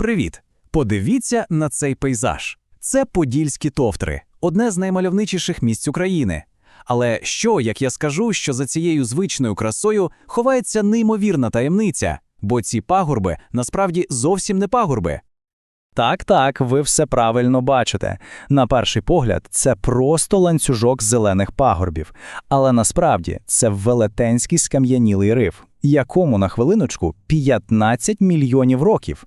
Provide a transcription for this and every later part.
Привіт! Подивіться на цей пейзаж. Це Подільські товтри, одне з наймальовничіших місць України. Але що, як я скажу, що за цією звичною красою ховається неймовірна таємниця, бо ці пагорби насправді зовсім не пагорби. Так, так, ви все правильно бачите. На перший погляд, це просто ланцюжок зелених пагорбів, але насправді це велетенський скам'янілий риф, якому на хвилиночку 15 мільйонів років.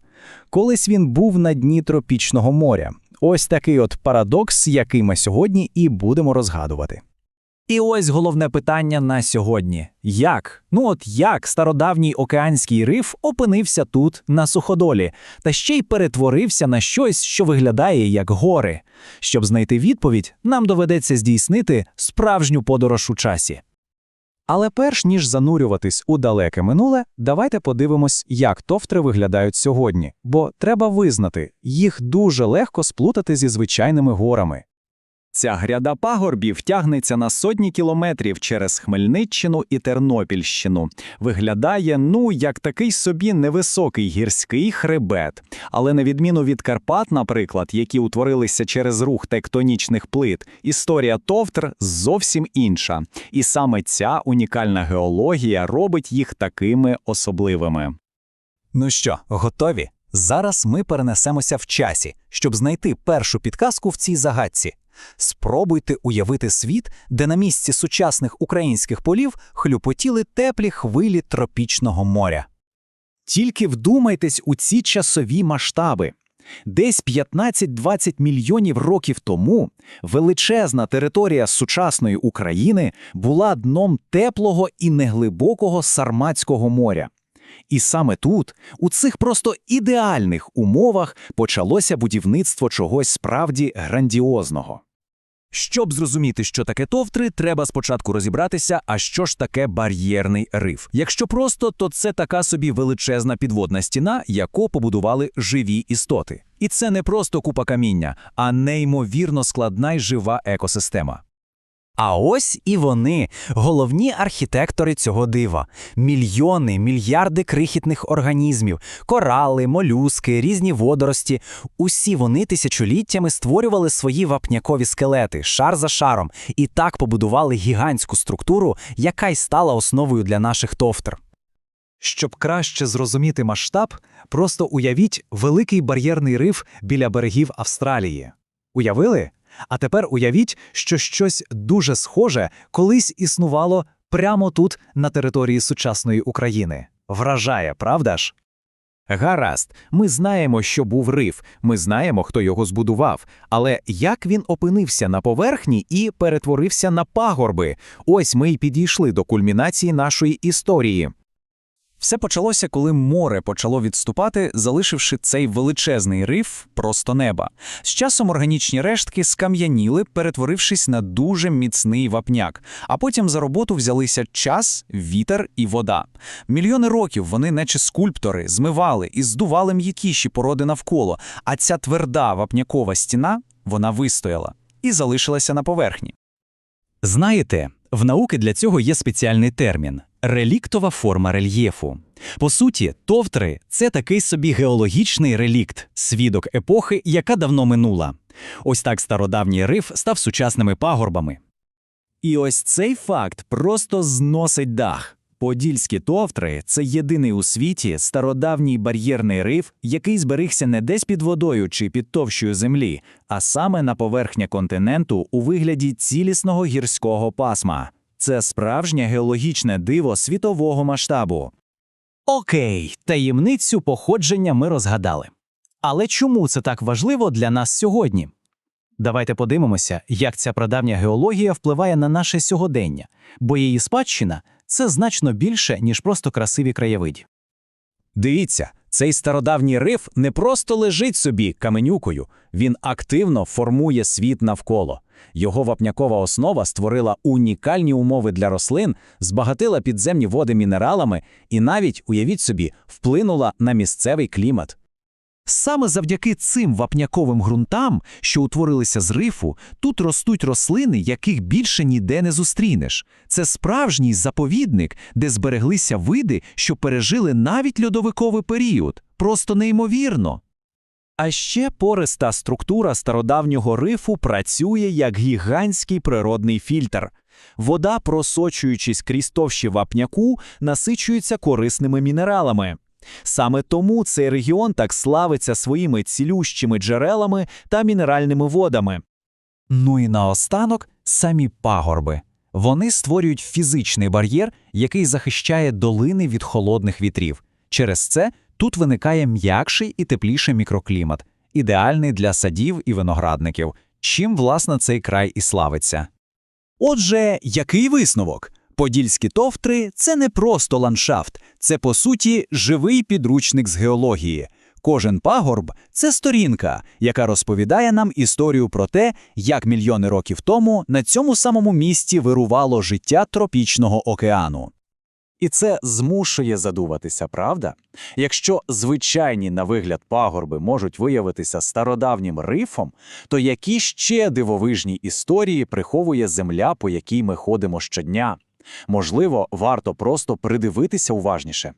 Колись він був на дні тропічного моря. Ось такий от парадокс, який ми сьогодні і будемо розгадувати. І ось головне питання на сьогодні: як? Ну от як стародавній океанський риф опинився тут, на суходолі, та ще й перетворився на щось, що виглядає як гори. Щоб знайти відповідь, нам доведеться здійснити справжню подорож у часі. Але перш ніж занурюватись у далеке минуле, давайте подивимось, як тофтри виглядають сьогодні, бо треба визнати, їх дуже легко сплутати зі звичайними горами. Ця гряда пагорбів тягнеться на сотні кілометрів через Хмельниччину і Тернопільщину. Виглядає, ну, як такий собі невисокий гірський хребет. Але на відміну від Карпат, наприклад, які утворилися через рух тектонічних плит, історія Товтр зовсім інша. І саме ця унікальна геологія робить їх такими особливими. Ну що, готові? Зараз ми перенесемося в часі, щоб знайти першу підказку в цій загадці. Спробуйте уявити світ, де на місці сучасних українських полів хлюпотіли теплі хвилі тропічного моря. Тільки вдумайтесь у ці часові масштаби. Десь 15-20 мільйонів років тому величезна територія сучасної України була дном теплого і неглибокого Сарматського моря. І саме тут, у цих просто ідеальних умовах, почалося будівництво чогось справді грандіозного. Щоб зрозуміти, що таке товтри, треба спочатку розібратися, а що ж таке бар'єрний риф. Якщо просто, то це така собі величезна підводна стіна, яку побудували живі істоти. І це не просто купа каміння, а неймовірно складна й жива екосистема. А ось і вони, головні архітектори цього дива. Мільйони, мільярди крихітних організмів, корали, молюски, різні водорості. Усі вони тисячоліттями створювали свої вапнякові скелети, шар за шаром, і так побудували гігантську структуру, яка й стала основою для наших товтр. Щоб краще зрозуміти масштаб, просто уявіть великий бар'єрний риф біля берегів Австралії. Уявили? А тепер уявіть, що щось дуже схоже колись існувало прямо тут, на території сучасної України. Вражає, правда ж? Гаразд, ми знаємо, що був риф, ми знаємо, хто його збудував, але як він опинився на поверхні і перетворився на пагорби? Ось ми й підійшли до кульмінації нашої історії. Все почалося, коли море почало відступати, залишивши цей величезний риф просто неба. З часом органічні рештки скам'яніли, перетворившись на дуже міцний вапняк. А потім за роботу взялися час, вітер і вода. Мільйони років вони, наче скульптори, змивали і здували м'якіші породи навколо. А ця тверда вапнякова стіна вона вистояла і залишилася на поверхні. Знаєте, в науки для цього є спеціальний термін реліктова форма рельєфу. По суті, товтри це такий собі геологічний релікт, свідок епохи, яка давно минула. Ось так стародавній риф став сучасними пагорбами. І ось цей факт просто зносить дах. Подільські товтри це єдиний у світі стародавній бар'єрний риф, який зберігся не десь під водою чи під товщою землі, а саме на поверхня континенту у вигляді цілісного гірського пасма. Це справжнє геологічне диво світового масштабу. Окей, таємницю походження ми розгадали. Але чому це так важливо для нас сьогодні? Давайте подивимося, як ця прадавня геологія впливає на наше сьогодення, бо її спадщина це значно більше, ніж просто красиві краєвиді. Дивіться, цей стародавній риф не просто лежить собі каменюкою, він активно формує світ навколо. Його вапнякова основа створила унікальні умови для рослин, збагатила підземні води мінералами і навіть, уявіть собі, вплинула на місцевий клімат. Саме завдяки цим вапняковим ґрунтам, що утворилися з рифу, тут ростуть рослини, яких більше ніде не зустрінеш. Це справжній заповідник, де збереглися види, що пережили навіть льодовиковий період. Просто неймовірно. А ще пориста структура стародавнього рифу працює як гігантський природний фільтр. Вода, просочуючись крізь товщі вапняку, насичується корисними мінералами. Саме тому цей регіон так славиться своїми цілющими джерелами та мінеральними водами. Ну і наостанок самі пагорби. Вони створюють фізичний бар'єр, який захищає долини від холодних вітрів. Через це тут виникає м'якший і тепліший мікроклімат, ідеальний для садів і виноградників, чим, власне, цей край і славиться. Отже, який висновок? Подільські товтри – це не просто ландшафт, це, по суті, живий підручник з геології. Кожен пагорб – це сторінка, яка розповідає нам історію про те, як мільйони років тому на цьому самому місці вирувало життя тропічного океану. І це змушує задуватися, правда? Якщо звичайні на вигляд пагорби можуть виявитися стародавнім рифом, то які ще дивовижні історії приховує земля, по якій ми ходимо щодня? Можливо, варто просто придивитися уважніше.